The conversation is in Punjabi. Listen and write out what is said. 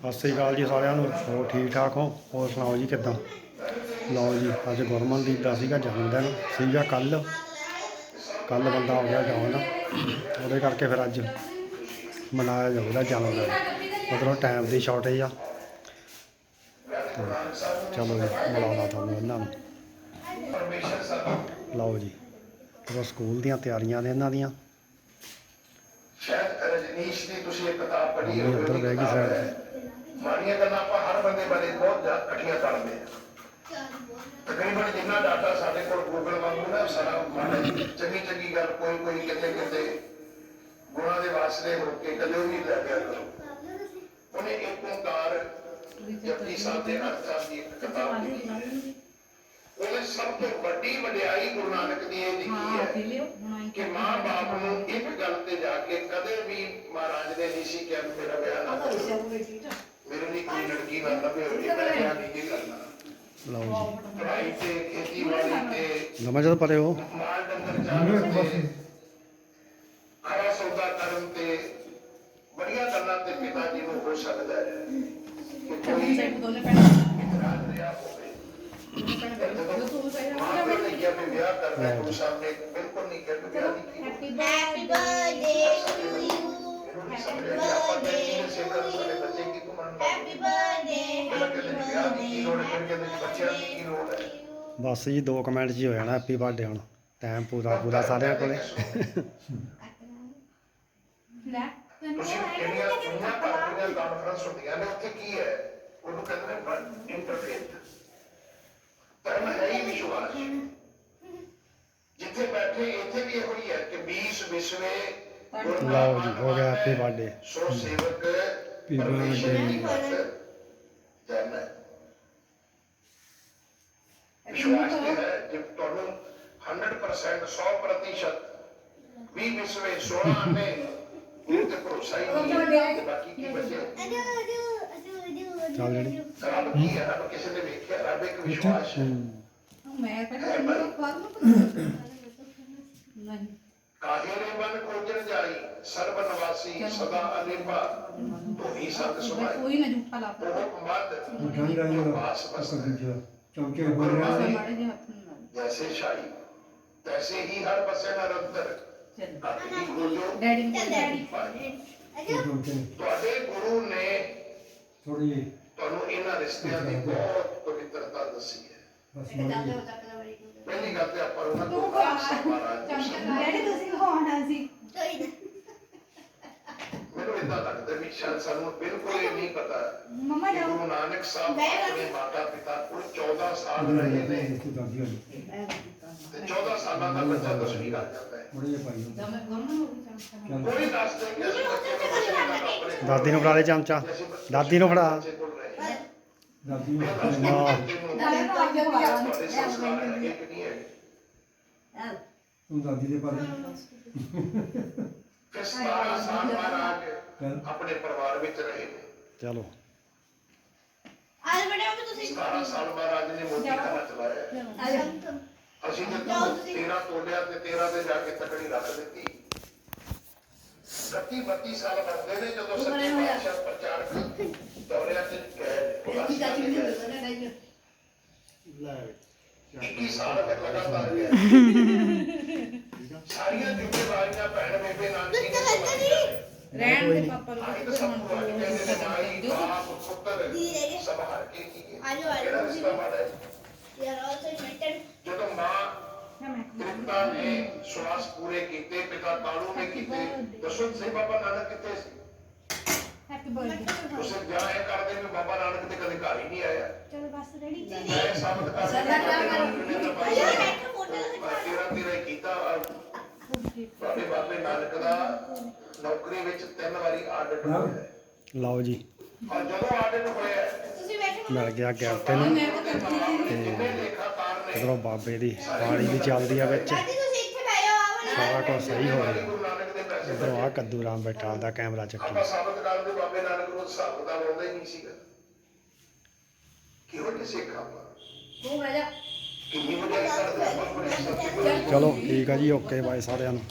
ਸਤਿ ਸ੍ਰੀ ਅਕਾਲ ਜੀ ਸਾਰਿਆਂ ਨੂੰ ਹੋਰ ਠੀਕ ਠਾਕ ਹੋ? ਹੋਰ ਸੁਣਾਓ ਜੀ ਕਿੱਦਾਂ? ਲਓ ਜੀ ਅੱਜ ਗੁਰਮਨਦੀਪ ਦਾ ਸੀਗਾ ਜਨਮ ਦਿਨ ਸੀਗਾ ਕੱਲ ਕੱਲ ਬੰਦਾ ਹੋ ਗਿਆ ਜਵਾਨ ਉਹਦੇ ਕਰਕੇ ਫਿਰ ਅੱਜ ਮਨਾਇਆ ਜਾਊਗਾ ਜਨਮ ਦਿਨ। ਮਤਲਬ ਟਾਈਮ ਦੀ ਸ਼ਾਰਟੇਜ ਆ। ਚਲੋ ਜੀ ਮਿਲਾਉਣਾ ਤੁਹਾਨੂੰ ਇਹਨਾਂ ਨੂੰ। ਲਓ ਜੀ ਚਲੋ ਸਕੂਲ ਦੀਆਂ ਤਿਆਰੀਆਂ ਨੇ ਇਹਨਾਂ ਦੀਆਂ। ਸ਼ਾਇਦ ਰਜਨੀਸ਼ ਦੀ ਤੁਸੀਂ ਇੱਕ ਕਿਤਾਬ ਪੜ੍ਹੀ ਮੰਮੀ ਉੱਧਰ ਬਹਿ ਗਈ ਤੇ ਮਾੜੀਆਂ ਗੱਲਾਂ ਆਪਾਂ ਹਰ ਬੰਦੇ ਬਾਰੇ ਬਹੁਤ ਜ਼ਿਆਦਾ ਇਕੱਠੀਆਂ ਕਰਦੇ ਹਾਂ। ਤਕਰੀਬਨ ਜਿੰਨਾ ਡਾਟਾ ਸਾਡੇ ਕੋਲ ਗੂਗਲ ਵਾਂਗੂ ਨਾ ਸਾਰਾ ਮਾੜਾ ਚੰਗੀ ਚੰਗੀ ਗੱਲ ਕੋਈ ਕੋਈ ਕਿਤੇ ਕਿਤੇ ਗੁਣਾਂ ਦੇ ਵਾਸਤੇ ਹੋ ਕੇ ਕਦੇ ਵੀ ਲੈ ਗਿਆ ਕਰੋ। ਉਹਨੇ ਇੱਕ ਓੰਕਾਰ ਜਪਜੀ ਸਾਹਿਬ ਦੇ ਅਰਥਾਂ ਦੀ ਇੱਕ ਕਿਤਾਬ ਲਿਖੀ ਹੈ। ਉਹਨੇ ਸਭ ਤੋਂ ਵੱਡੀ ਵਡਿਆਈ ਗੁਰੂ ਨਾਨਕ ਦੀ ਇਹ ਲਿਖੀ ਹੈ ਕਿ ਮਾਂ ਬਾਪ ਨੂੰ ਇੱਕ ਗੱਲ ਤੇ ਜਾ ਕੇ ਕਦੇ ਵੀ ਮਹਾਰਾਜ ਨੇ ਨਹੀਂ ਸੀ ਕਿਹਾ ਮੇਰਾ ਵਿਆਹ ਨਾ ਕਰੋ ਲਈ ਕੋਈ ਲੜਕੀ ਨਾ ਲੱਭੇ ਹੋਵੇ ਮੈਂ ਨਹੀਂ ਕਰਨਾ। ਲਓ ਜੀ। ਪੜ੍ਹਾਈ ਤੇ ਖੇਤੀਬਾੜੀ ਤੇ ਨਵਾਂ ਜਦੋਂ ਪਰੇ ਹੋ। ਮਾਲ ਡੰਗਰ ਚਾਰਨ ਤੇ ਖਰਾ ਸੌਦਾ ਕਰਨ ਤੇ ਬੜੀਆਂ ਗੱਲਾਂ ਤੇ ਪਿਤਾ ਜੀ ਨੂੰ ਹੋ ਸਕਦਾ ਹੈ ਕਿ ਕੋਈ ਇਤਰਾਜ਼ ਰਿਹਾ ਹੋਵੇ। ਵਿਆਹ ਕਰਨਾ ਸਾਹਿਬ ਨੇ ਬਿਲਕੁਲ ਨਹੀਂ ਕਿਹਾ ਕਿ ਵਿਆਹ ਨਹੀਂ ਕੀਤਾ Happy birthday to you. ਸਮਝ ਗਿਆ ਆਪਾਂ ਤੇ ਕੀ ਸੇਕਰ ਸਾਡੇ ਬੱਚੇ ਕੀ ਘੁੰਮਣ Happy birthday. ਪਹਿਲਾਂ ਕਹਿੰਦੇ ਸੀ ਵਿਆਹ ਦੀ ਕੀ ਲੋੜ ਹੈ ਫਿਰ ਕਹਿੰਦੇ ਸੀ ਬੱਚਿਆਂ ਦੀ ਕੀ ਲੋੜ ਹੈ ਬਸ ਜੀ 2 ਕਮੈਂਟ ਜੀ ਹੋ ਜਾਣਾ ਹੈਪੀ ਬਰਥਡੇ ਹੁਣ। ਟਾਈਮ ਪੂਰਾ ਪੂਰਾ ਸਾਰਿਆਂ ਕੋਲੇ। ਤੁਸੀਂ ਜਿਹੜੀਆਂ ਦੁਨੀਆ ਭਰ ਦੀਆਂ ਕਾਨਫਰੰਸ ਹੁੰਦੀਆਂ ਨੇ ਉੱਥੇ ਕੀ ਹੈ? ਉਹਨੂੰ ਕਹਿੰਦੇ ਨੇ ਬਟ ਇੰਟਰਫੇਥ ਧਰਮ ਹੈ ਹੀ ਵਿਸ਼ਵਾਸ ਜਿੱਥੇ ਬੈਠੇ ਇੱਥੇ ਵੀ ਇਹੋ ਹੀ ਹੈ ਕਿ 20 ਵਿਸ਼ਵੇ ਲਓ ਜੀ ਹੋ ਗਿਆ ਹੈਪੀ ਬਰਥਡੇ ਸੋ ਸੇਵਕ ਪਰਮੇਸ਼ਰ ਦੀ ਮਤ ਵਿਸ਼ਵਾਸ ਤੇ ਹੈ ਜੇ ਤੁਹਾਨੂੰ 100% 100% 20 ਵਿਸ਼ਵੇ 16 ਆਨੇ ਉਹ ਤੇ ਭਰੋਸਾ ਹੀ ਨਹੀਂ ਹੈ ਬਾਕੀ ਕੀ ਬਚੇ ਚੱਲ ਜਿਹੜੀ ਰੱਬ ਕੀ ਹੈ ਰੱਬ ਕਿਸੇ ਨੇ ਵੇਖਿਆ ਰੱਬ ਇੱਕ ਵਿਸ਼ਵਾਸ ਹੈ ਮੈਂ ਪਹਿਲਾਂ ਤੈਨੂੰ ਬਾਅਦ ਨੂੰ ਨਹੀਂ ਕਾਹੇ ਨੇ ਮਨ ਕੋਜਨ ਜਾਈ ਸਰਬ ਨਿਵਾਸੀ ਸਦਾ ਅਨੇਪਾ। ਧੋਈ ਸਤ ਸੁਭਾਈ। ਕੋਈ ਨਾ ਝੂਠਾ ਲਾ ਉਹ ਮਦ ਠੰਡਾ ਜਿਹਾ ਵਾਸ ਬਸਦਾ ਹੈ। ਚੌਂਕੇ ਹੋ ਰਿਹਾ। ਨਾਲ ਜੈਸੇ ਸ਼ਾਹੀ ਤੈਸੇ ਹੀ ਹਰ ਬਸੇ ਨਿਰੰਤਰ। ਡੈਡੀ ਤੁਹਾਡੇ ਗੁਰੂ ਨੇ ਥੋੜੀ ਤੁਹਾਨੂੰ ਇਹਨਾਂ ਰਿਸ਼ਤਿਆਂ ਦੀ ਬਹੁਤ ਪਵਿੱਤਰਤਾ ਦੱਸੀ ਹੈ। ਬਸ Ado, ਮਾੜੀ ado, ਜਿਹੀ। ado, ado. ਪਹਿਲੀ ਗੱਲ ਤੇ ਆਪਾਂ ਉਹਨਾਂ ਤੂੰ ਕੋਲ ਮਹਾਰਾਜ ਜੀ ਚਮਚਾ ਡੈਡੀ ਤੁਸੀਂ ਹੋਣਾ ਸੀ। Sorry. ਮੈਨੂੰ ਇਦਾਂ ਲੱਗਦਾ ਵੀ ਸ਼ਾਇਦ ਸਾਨੂੰ ਬਿਲਕੁਲ ਇਹ ਨਹੀਂ ਪਤਾ ਮੰਮਾ ਕਿ ਜਾਓ। ਗੁਰੂ ਨਾਨਕ ਸਾਹਿਬ ਮੈਂ ਆਪਣੇ ਮਾਤਾ ਪਿਤਾ ਕੋਲ 14 ਸਾਲ ਉਹਨਾਂ ਰਹੇ ਨੇ। ਨੇ ਰਿਸ਼ਤੇ ਦਾਦੀ ਹੋਣੀ ਤੇ 14 ਸਾਲਾਂ ਦਾ ਬੱਚਾ ਦਸਵੀਂ ਕਰ ਜਾਂਦਾ ਹੈ। ਥੋੜੀ ਜਿਹੀ ਪਾਈ ਹੁੰਦੀ। ਮੈਂ ਗੁਰਮਨ ਹੋ ਗਈ ਚਮਚਾ ਚੱਲ। ਕੋਈ ਦੱਸ ਦੇ ਕਿ ਅਸੀਂ ਬੱਚੇ ਨੂੰ ਦਸਵੀਂ ਦਾ ਆਪਣੇ ਦਾਦੀ ਨੂੰ ਫੜਾ ਦੇ ਚਮਚਾ। ਦਾਦੀ ਨੂੰ ਫੜਾ। ਦਾਦੀ ਦੇ ਪਰ ਕਸਮਾਰਾ ਸਾਹਿਬ ਮਹਾਰਾਜ ਆਪਣੇ ਪਰਿਵਾਰ ਵਿੱਚ ਰਹੇ ਚਲੋ ਅੱਜ ਬੜੇ ਹੋ ਤੁਸੀਂ ਸਾਰਾ ਸਾਲ ਮਹਾਰਾਜ ਨੇ ਮੋਤੀ ਕਰਨਾ ਚਲਾਇਆ ਅਸੀਂ ਤਾਂ 13 ਤੋਲਿਆ ਤੇ 13 ਦੇ ਜਾ ਕੇ ਤਕੜੀ ਰੱਖ ਦਿੱਤੀ। 31 32 ਸਾਲ ਬੰਦੇ ਨੇ ਜਦੋਂ ਸੱਚੇ ਪਾਤਸ਼ਾਹ ਪ੍ਰਚਾਰਕ ਦੌਰਿਆਂ ਤੇ ਗਏ ਤੇ। 21 ਸਾਲ ਤੱਕ ਲਗਾਤਾਰ ਗਏ ਸਾਰੀਆਂ ਜ਼ਿੰਮੇਵਾਰੀਆਂ ਭੈਣ ਬੇਬੇ ਨਾਨਕੀ ਨੇ ਸੰਭਾਲੀਆਂ ਨੇ। ਰਹਿਣ ਦੇ ਪਾਪਾ ਨੂੰ ਆਹੀ ਤਾਂ ਸਭ ਕੁਝ ਅੱਜ ਕਹਿੰਦੇ ਨੇ ਮਾਈ ਬਾਪ ਪੁੱਤਰ। ਸਭ ਹਰ ਕੇ ਕੀ ਆਜੋ, ਆਜੋ, ਹੈ? you are also invited. ਜਦੋਂ ਮਾਂ ਪਿਤਾ ਨੇ ਸ਼ਵਾਸ ਪੂਰੇ ਕੀਤੇ ਪਿਤਾ ਤਾਲੂ ਨੇ ਕੀਤੇ ਦਸਵੰਤ ਸਿੰਘ ਬਾਬਾ ਨਾਨਕ ਕਿੱਥੇ ਸੀ ਹੈਪੀ ਬਰਥਡੇ ਤੁਸੀਂ ਜਾਣ ਇਹ ਕਰਦੇ ਕਿ ਬਾਬਾ ਨਾਨਕ ਤੇ ਕਦੇ ਘਰ ਹੀ ਨਹੀਂ ਆਇਆ ਬਾਬੇ ਨਾਨਕ ਦਾ ਨੌਕਰੀ ਵਿੱਚ ਤਿੰਨ ਵਾਰੀ ਆਡਟ ਲਓ ਜੀ ਜਦੋਂ ਆਡਟ ਹੋਇਆ ਤੁਸੀਂ ਬੈਠੇ ਮਿਲ ਗਿਆ ਕੈਪਟਨ ਤੇ ਇਧਰੋਂ ਬਾਬੇ ਦੀ ਪਾਣੀ ਵੀ ਚੱਲਦੀ ਆ ਵਿੱਚ। ਸਾਰਾ ਕੁਝ ਸਹੀ ਹੋ ਰਿਹਾ ਇਧਰੋਂ ਆ ਕੱਦੂ ਰਾਮ ਬੈਠਾ ਦਾ ਕੈਮਰਾ ਚੱਕੀ। ਚਲੋ। ਠੀਕ ਆ ਜੀ ਓਕੇ ਬਾਏ ਸਾਰਿਆਂ ਨੂੰ।